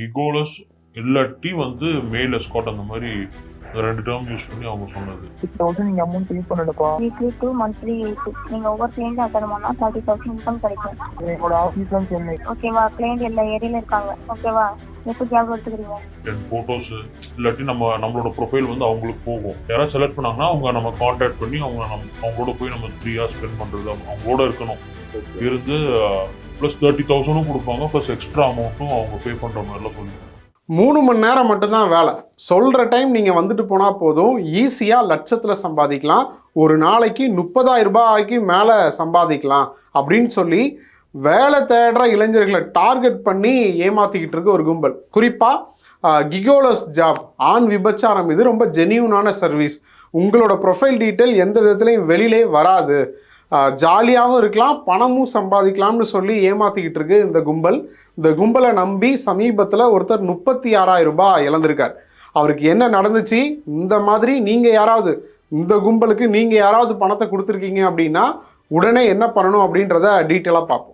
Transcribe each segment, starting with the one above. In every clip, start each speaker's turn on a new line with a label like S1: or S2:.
S1: கிகோலஸ் இல்லாட்டி வந்து மேல் எஸ்காட் அந்த மாதிரி ரெண்டு டேர்ம் யூஸ் பண்ணி அவங்க சொன்னது.
S2: சிக்ஸ் தௌசண்ட் நீங்க அமௌண்ட் பே பண்ணணும்ப்பா.
S3: வீக்லி டூ மந்த்லி நீங்கள் ஒவ்வொரு கிளைண்ட் அட்டன் பண்ணால் தேர்ட்டி தௌசண்ட் இன்கம் கிடைக்கும்.
S2: என்னோட ஆஃபீஸ் தான் சென்னை.
S3: ஓகேவா கிளைண்ட் எல்லா ஏரியால இருக்காங்க. ஓகேவா எப்போ ஜாப் எடுத்துக்கிறீங்க?
S1: டென் ஃபோட்டோஸ் இல்லாட்டி நம்ம நம்மளோட ப்ரொஃபைல் வந்து அவங்களுக்கு போகும். யாராவது செலக்ட் பண்ணாங்கன்னா அவங்க நம்ம காண்டாக்ட் பண்ணி அவங்க நம்ம அவங்களோட போய் நம்ம த்ரீ ஹவர்ஸ் ஸ்பெண்ட் பண்ணுறது அவங்களோட இருக்கணும். இருந்து ப்ளஸ் தேர்ட்டி தௌசண்டும் கொடுப்பாங்க ப்ளஸ் எக்ஸ்ட்ரா அமௌண்ட்டும் அவங்க பே பண்ணுற மாதிரிலாம் சொல்லுவாங்க.
S4: மூணு மணி நேரம் மட்டும்தான் வேலை. சொல்கிற டைம் நீங்கள் வந்துட்டு போனால் போதும் ஈஸியாக லட்சத்தில் சம்பாதிக்கலாம். ஒரு நாளைக்கு முப்பதாயிரம் ரூபாய்க்கு மேலே சம்பாதிக்கலாம் அப்படின்னு சொல்லி வேலை தேடுற இளைஞர்களை டார்கெட் பண்ணி ஏமாத்திக்கிட்டு இருக்க ஒரு கும்பல். குறிப்பாக கிகோலஸ் ஜாப் ஆண் விபச்சாரம் இது ரொம்ப ஜெனியூனான சர்வீஸ் உங்களோட ப்ரொஃபைல் டீட்டெயில் எந்த விதத்துலையும் வெளியிலே வராது. ஜாலியாகவும் இருக்கலாம் பணமும் சம்பாதிக்கலாம்னு சொல்லி ஏமாத்திக்கிட்டு இருக்கு இந்த கும்பல். இந்த கும்பலை நம்பி சமீபத்தில் ஒருத்தர் முப்பத்தி ஆறாயிரம் ரூபாய் இழந்திருக்கார். அவருக்கு என்ன நடந்துச்சு? இந்த மாதிரி நீங்கள் யாராவது இந்த கும்பலுக்கு நீங்கள் யாராவது பணத்தை கொடுத்துருக்கீங்க அப்படின்னா உடனே என்ன பண்ணணும் அப்படின்றத டீட்டெயிலாக பார்ப்போம்.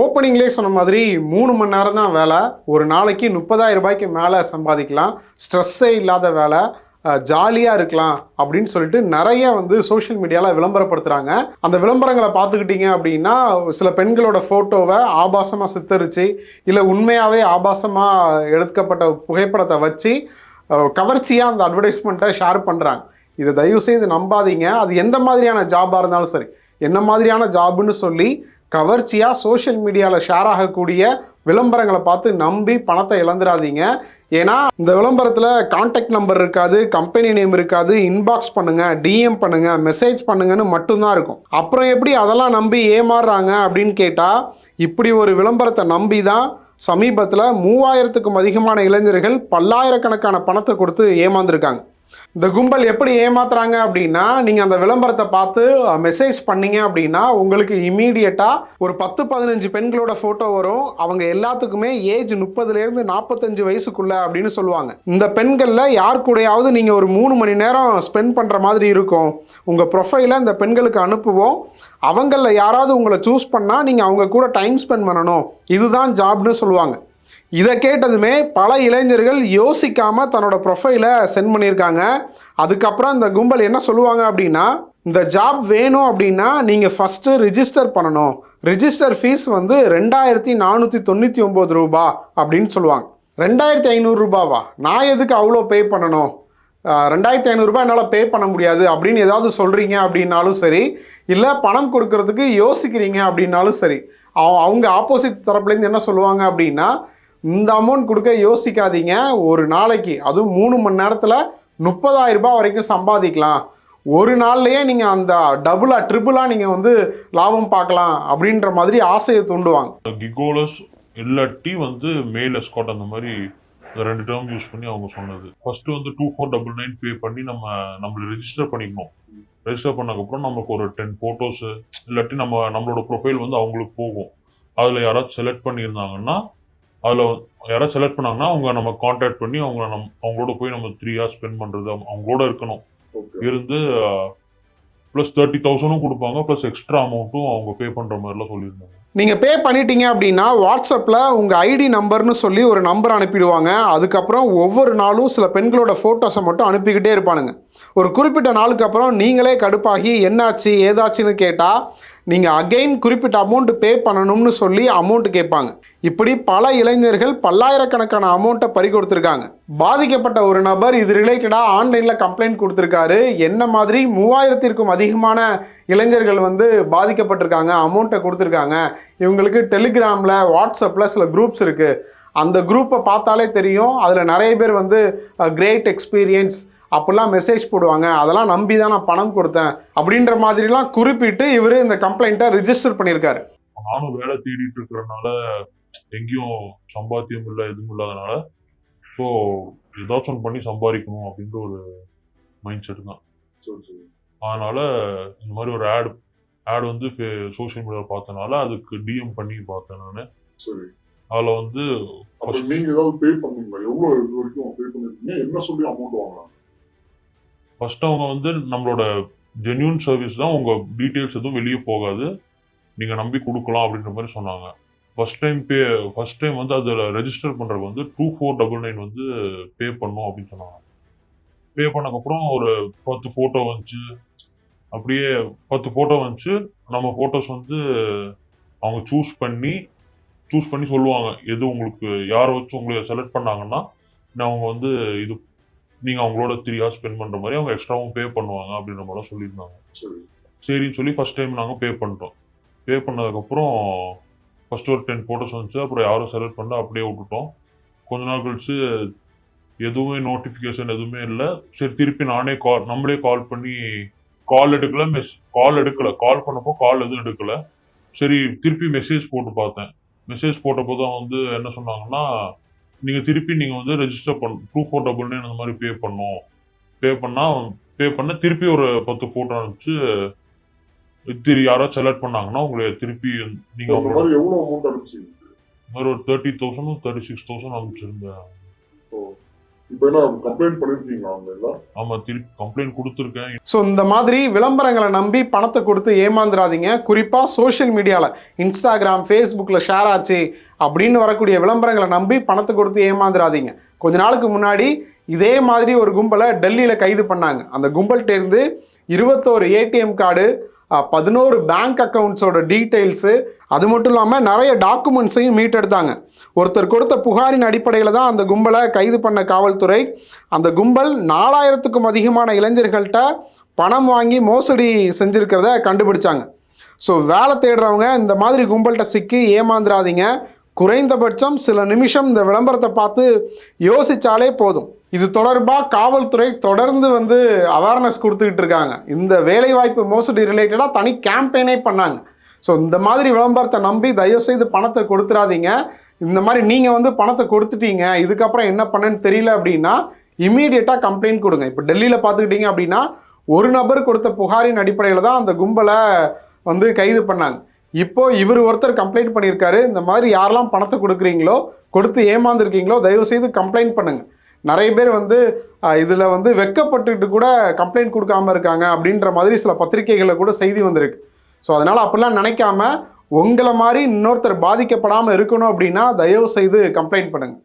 S4: ஓப்பனிங்லேயே சொன்ன மாதிரி மூணு மணி நேரம் தான் வேலை. ஒரு நாளைக்கு முப்பதாயிரம் ரூபாய்க்கு மேலே சம்பாதிக்கலாம். ஸ்ட்ரெஸ்ஸே இல்லாத வேலை. ஜாலியாக இருக்கலாம் அப்படின்னு சொல்லிட்டு நிறைய வந்து சோஷியல் மீடியாவில் விளம்பரப்படுத்துகிறாங்க அந்த விளம்பரங்களை பார்த்துக்கிட்டிங்க அப்படின்னா சில பெண்களோட ஃபோட்டோவை ஆபாசமாக சித்தரித்து இல்லை உண்மையாகவே ஆபாசமாக எடுக்கப்பட்ட புகைப்படத்தை வச்சு கவர்ச்சியாக அந்த அட்வர்டைஸ்மெண்ட்டை ஷேர் பண்ணுறாங்க இதை தயவு செய்து நம்பாதீங்க. அது எந்த மாதிரியான ஜாபாக இருந்தாலும் சரி என்ன மாதிரியான ஜாப்னு சொல்லி கவர்ச்சியாக சோஷியல் மீடியாவில் ஷேர் ஆகக்கூடிய விளம்பரங்களை பார்த்து நம்பி பணத்தை இழந்துடாதீங்க ஏன்னா இந்த விளம்பரத்தில் காண்டாக்ட் நம்பர் இருக்காது கம்பெனி நேம் இருக்காது இன்பாக்ஸ் பண்ணுங்க டிஎம் பண்ணுங்க மெசேஜ் பண்ணுங்கன்னு மட்டும்தான் இருக்கும். அப்புறம் எப்படி அதெல்லாம் நம்பி ஏமாறுறாங்க அப்படின்னு கேட்டால் இப்படி ஒரு விளம்பரத்தை நம்பி தான் சமீபத்தில் மூவாயிரத்துக்கும் அதிகமான இளைஞர்கள் பல்லாயிரக்கணக்கான பணத்தை கொடுத்து ஏமாந்துருக்காங்க. இந்த கும்பல் எப்படி ஏமாத்துறாங்க அப்படின்னா நீங்கள் அந்த விளம்பரத்தை பார்த்து மெசேஜ் பண்ணீங்க அப்படின்னா உங்களுக்கு இமீடியட்டாக ஒரு பத்து பதினஞ்சு பெண்களோட ஃபோட்டோ வரும். அவங்க எல்லாத்துக்குமே ஏஜ் முப்பதுலேருந்து நாற்பத்தஞ்சு வயசுக்குள்ள அப்படின்னு சொல்லுவாங்க. இந்த பெண்களில் யார் கூடயாவது நீங்கள் ஒரு மூணு மணி நேரம் ஸ்பெண்ட் பண்ணுற மாதிரி இருக்கும். உங்கள் ப்ரொஃபைலை இந்த பெண்களுக்கு அனுப்புவோம். அவங்களில் யாராவது உங்களை சூஸ் பண்ணால் நீங்கள் அவங்க கூட டைம் ஸ்பெண்ட் பண்ணணும். இதுதான் ஜாப்னு சொல்லுவாங்க. இதை கேட்டதுமே பல இளைஞர்கள் யோசிக்காம தன்னோட ப்ரொஃபைலை சென்ட் பண்ணியிருக்காங்க. அதுக்கப்புறம் இந்த கும்பல் என்ன சொல்லுவாங்க அப்படின்னா இந்த ஜாப் வேணும் அப்படின்னா நீங்கள் ஃபஸ்ட்டு ரிஜிஸ்டர் பண்ணணும். ரிஜிஸ்டர் ஃபீஸ் வந்து ரெண்டாயிரத்தி நானூற்றி தொண்ணூற்றி ஒம்பது ரூபா அப்படின்னு சொல்லுவாங்க. ரெண்டாயிரத்தி ஐநூறுரூபாவா நான் எதுக்கு அவ்வளோ பே பண்ணணும்? ரெண்டாயிரத்தி ஐநூறுரூபா என்னால் பே பண்ண முடியாது அப்படின்னு ஏதாவது சொல்கிறீங்க அப்படின்னாலும் சரி இல்லை பணம் கொடுக்கறதுக்கு யோசிக்கிறீங்க அப்படின்னாலும் சரி அவ- அவங்க ஆப்போசிட் தரப்புலேருந்து என்ன சொல்லுவாங்க அப்படின்னா இந்த அமௌண்ட் கொடுக்க யோசிக்காதீங்க. ஒரு நாளைக்கு அதுவும் மூணு மணி நேரத்தில் முப்பதாயிரம் ரூபாய் வரைக்கும் சம்பாதிக்கலாம். ஒரு நாள்லையே நீங்கள் அந்த டபுளாக ட்ரிபிளாக நீங்கள் வந்து லாபம் பார்க்கலாம் அப்படின்ற மாதிரி ஆசையை தூண்டுவாங்க.
S1: கிகோலஸ் இல்லாட்டி வந்து மேல் எஸ்காட் அந்த மாதிரி ரெண்டு டேர்ம் யூஸ் பண்ணி அவங்க சொன்னது. ஃபர்ஸ்ட் வந்து two four double nine pay பண்ணி நம்ம நம்மளை ரெஜிஸ்டர் பண்ணிக்கணும். ரெஜிஸ்டர் பண்ணதுக்கப்புறம் நமக்கு ஒரு டென் ஃபோட்டோஸு இல்லாட்டி நம்ம நம்மளோட ப்ரொஃபைல் வந்து அவங்களுக்கு போகும். அதில் யாராவது செலக்ட் பண்ணியிருந்தாங்கன்னா அதில் யாராவது செலக்ட் பண்ணாங்கன்னா அவங்க நம்ம காண்டாக்ட் பண்ணி அவங்க நம் அவங்களோட போய் நம்ம த்ரீ ஹவர்ஸ் ஸ்பெண்ட் பண்ணுறது அவங்களோட இருக்கணும். இருந்து ப்ளஸ் தேர்ட்டி தௌசண்டும் கொடுப்பாங்க ப்ளஸ் எக்ஸ்ட்ரா அமௌண்ட்டும் அவங்க பே பண்ணுற மாதிரிலாம் சொல்லியிருந்தாங்க.
S4: நீங்கள் பே பண்ணிட்டீங்க அப்படின்னா வாட்ஸ்அப்பில் உங்கள் ஐடி நம்பர்னு சொல்லி ஒரு நம்பர் அனுப்பிடுவாங்க. அதுக்கப்புறம் ஒவ்வொரு நாளும் சில பெண்களோட ஃபோட்டோஸை மட்டும் அனுப்பிக்கிட்டே இருப்பானுங்க. ஒரு குறிப்பிட்ட நாளுக்கு அப்புறம் நீங்களே கடுப்பாகி என்னாச்சு? ஏதாச்சுன்னு கேட்டால் நீங்கள் அகைன் குறிப்பிட்ட அமௌண்ட் பே பண்ணணும்னு சொல்லி அமௌண்ட் கேட்பாங்க. இப்படி பல இளைஞர்கள் பல்லாயிரக்கணக்கான அமௌண்ட்டை பறி கொடுத்துருக்காங்க பாதிக்கப்பட்ட ஒரு நபர் இது ரிலேட்டடாக ஆன்லைனில் கம்ப்ளைண்ட் கொடுத்துருக்காரு. என்ன மாதிரி மூவாயிரத்திற்கும் அதிகமான இளைஞர்கள் வந்து பாதிக்கப்பட்டிருக்காங்க அமௌண்ட்டை கொடுத்துருக்காங்க. இவங்களுக்கு டெலிகிராமில் வாட்ஸ்அப்பில் சில குரூப்ஸ் இருக்குது அந்த குரூப்பை பார்த்தாலே தெரியும். அதில் நிறைய பேர் வந்து கிரேட் எக்ஸ்பீரியன்ஸ் அப்படிலாம் மெசேஜ் போடுவாங்க. அதெல்லாம் நம்பி தான் நான் பணம் கொடுத்தேன் அப்படின்ற மாதிரிலாம் குறிப்பிட்டு இவர் இந்த கம்ப்ளைண்ட்டை ரிஜிஸ்டர் பண்ணியிருக்காரு.
S1: நானும் வேலை தேடிட்டு இருக்கிறனால எங்கேயும் சம்பாத்தியம் இல்லை எதுவும் இல்லாதனால. ஸோ ஏதாச்சும் பண்ணி சம்பாதிக்கணும் அப்படின்ற ஒரு மைண்ட் செட் தான் அதனால இந்த மாதிரி ஒரு ஆட் ஆட் வந்து சோஷியல் மீடியாவில் பார்த்தனால அதுக்கு டிஎம் பண்ணி பார்த்தேன் நான்.
S5: சரி.
S1: அதில் வந்து
S5: அப்ப நீங்க ஏதாவது பே பண்ணீங்களா? எவ்வளவு இது வரைக்கும் பே பண்ணிருக்கீங்க? என்ன சொல்லி அமௌண்ட் வாங்கலாம்
S1: ஃபர்ஸ்ட் அவங்க வந்து நம்மளோட ஜென்யூன் சர்வீஸ் தான் உங்கள் டீட்டெயில்ஸ் எதுவும் வெளியே போகாது. நீங்க நம்பி கொடுக்கலாம் அப்படின்ற மாதிரி சொன்னாங்க. First time pay first time வந்து அதில் ரெஜிஸ்டர் பண்றதுக்கு வந்து டூ ஃபோர் டபுள் நைன் வந்து பே பண்ணும் அப்படின்னு சொன்னாங்க. பே பண்ணக்கப்புறம் ஒரு பத்து ஃபோட்டோ வந்துச்சு. அப்படியே பத்து ஃபோட்டோ வந்துச்சு. நம்ம ஃபோட்டோஸ் வந்து அவங்க சூஸ் பண்ணி சூஸ் பண்ணி சொல்லுவாங்க. எது உங்களுக்கு யாரை வச்சு உங்களை செலக்ட் பண்ணாங்கன்னா அவங்க வந்து இது நீங்கள் அவங்களோட த்ரீ ஹவர்ஸ் ஸ்பெண்ட் பண்ணுற மாதிரி அவங்க எக்ஸ்ட்ராவும் பே பண்ணுவாங்க அப்படின்ற மாதிரிலாம் சொல்லியிருந்தாங்க.
S5: சரி.
S1: சரின்னு சொல்லி ஃபர்ஸ்ட் டைம் நாங்கள் பே பண்ணிட்டோம். பே பண்ணதுக்கப்புறம் ஃபர்ஸ்ட் ஒரு டென் ஃபோட்டோஸ் வந்துச்சு. அப்புறம் யாரும் செலக்ட் பண்ண அப்படியே விட்டுட்டோம். கொஞ்ச நாள் கழிச்சு எதுவுமே நோட்டிஃபிகேஷன் எதுவுமே இல்லை. சரி திருப்பி நானே கால் நம்மளே கால் பண்ணி கால் எடுக்கல மெஸ் கால் எடுக்கல. கால் பண்ணப்போ கால் எதுவும் எடுக்கல. சரி திருப்பி மெசேஜ் போட்டு பார்த்தேன். மெசேஜ் போட்டப்போ தான் வந்து என்ன சொன்னாங்கன்னா நீங்கள் திருப்பி நீங்கள் வந்து ரெஜிஸ்டர் பண்ண டூ ஃபோர் டபுள் நைன் அந்த மாதிரி பே பண்ணும். பே பண்ணால் பே பண்ண திருப்பி ஒரு பத்து ஃபோட்டோ அனுப்பிச்சு திரு யாராவது செலக்ட் பண்ணாங்கன்னா உங்களை திருப்பி நீங்கள் ஒரு thirty thousand thirty six thousand அனுப்பிச்சிருந்தேன்.
S5: இப்போ என்ன கம்ப்ளைண்ட் பண்ணிருக்கீங்களா அவங்க எல்லாம்?
S1: ஆமாம் திருப்பி கம்ப்ளைண்ட் கொடுத்துருக்கேன்.
S4: ஸோ இந்த மாதிரி விளம்பரங்களை நம்பி பணத்தை கொடுத்து ஏமாந்துடாதீங்க குறிப்பாக சோஷியல் மீடியாவில் இன்ஸ்டாகிராம் ஃபேஸ்புக்கில் ஷேர் ஆச்சு அப்படின்னு வரக்கூடிய விளம்பரங்களை நம்பி பணத்தை கொடுத்து ஏமாந்துடாதீங்க கொஞ்ச நாளுக்கு முன்னாடி இதே மாதிரி ஒரு கும்பலை டெல்லியில் கைது பண்ணாங்க. அந்த கும்பல்கிட்ட இருந்து இருபத்தோரு ஏடிஎம் கார்டு பதினோரு பேங்க் அக்கவுண்ட்ஸோட டீட்டெயில்ஸு அது மட்டும் இல்லாமல் நிறைய டாக்குமெண்ட்ஸையும் மீட்டெடுத்தாங்க. ஒருத்தர் கொடுத்த புகாரின் அடிப்படையில் தான் அந்த கும்பலை கைது பண்ண காவல்துறை. அந்த கும்பல் நாலாயிரத்துக்கும் அதிகமான இளைஞர்கள்ட்ட பணம் வாங்கி மோசடி செஞ்சுருக்கிறத கண்டுபிடிச்சாங்க. ஸோ வேலை தேடுறவங்க இந்த மாதிரி கும்பல்கிட்ட சிக்கி ஏமாந்துடாதீங்க குறைந்தபட்சம் சில நிமிஷம் இந்த விளம்பரத்தை பார்த்து யோசித்தாலே போதும். இது தொடர்பாக காவல்துறை தொடர்ந்து வந்து அவேர்னஸ் கொடுத்துக்கிட்டு இருக்காங்க. இந்த வேலைவாய்ப்பு மோசடி ரிலேட்டடாக தனி கேம்பெயினே பண்ணாங்க. ஸோ இந்த மாதிரி விளம்பரத்தை நம்பி தயவுசெய்து பணத்தை கொடுத்துடாதீங்க இந்த மாதிரி நீங்கள் வந்து பணத்தை கொடுத்துட்டீங்க. இதுக்கப்புறம் என்ன பண்ணேன்னு தெரியல அப்படின்னா இம்மீடியட்டாக கம்ப்ளைண்ட் கொடுங்க. இப்போ டெல்லியில் பார்த்துக்கிட்டீங்க அப்படின்னா ஒரு நபர் கொடுத்த புகாரின் அடிப்படையில் தான் அந்த கும்பலை வந்து கைது பண்ணாங்க. இப்போ இவர் ஒருத்தர் கம்ப்ளைண்ட் பண்ணியிருக்காரு. இந்த மாதிரி யாரெல்லாம் பணத்தை கொடுக்குறீங்களோ கொடுத்து ஏமாந்துருக்கீங்களோ தயவுசெய்து கம்ப்ளைண்ட் பண்ணுங்கள் நிறைய பேர் வந்து இதில் வந்து வெக்கப்பட்டுட்டு கூட கம்ப்ளைண்ட் கொடுக்காம இருக்காங்க அப்படின்ற மாதிரி சில பத்திரிகைகளில் கூட செய்தி வந்திருக்கு. ஸோ அதனால் அப்படிலாம் நினைக்காம உங்களை மாதிரி இன்னொருத்தர் பாதிக்கப்படாமல் இருக்கணும் அப்படின்னா தயவு செய்து கம்ப்ளைண்ட் பண்ணுங்கள்